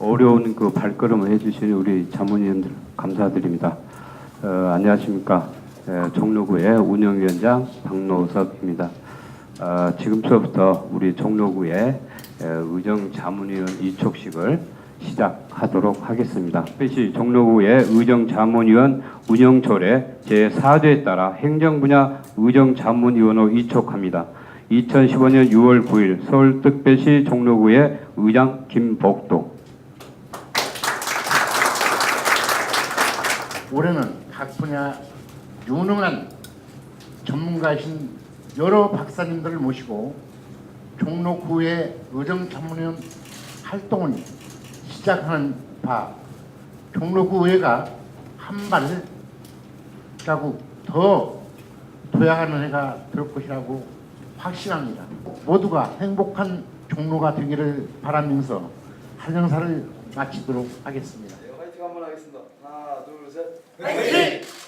어려운 그 발걸음을 해주신 우리 자문위원들 감사드립니다. 어, 안녕하십니까. 에, 종로구의 운영위원장 박노석입니다. 어, 지금부터 우리 종로구의 에, 의정 자문위원 이촉식을 시작하도록 하겠습니다. 특히 종로구의 의정 자문위원 운영철의 제4조에 따라 행정분야 의정 자문위원으로 이촉합니다. 2015년 6월 9일 서울특별시 종로구의 의장 김복도 올해는 각 분야 유능한 전문가이신 여러 박사님들을 모시고 종로구의 의정 전문위원 활동을 시작하는 바 종로구 의회가 한 발자국 더 도약하는 해가 될 것이라고 확신합니다. 모두가 행복한 종로가 되기를 바라면서 한영사를 마치도록 하겠습니다. 네, 화이팅 하겠습니다. 하나, 둘, 셋.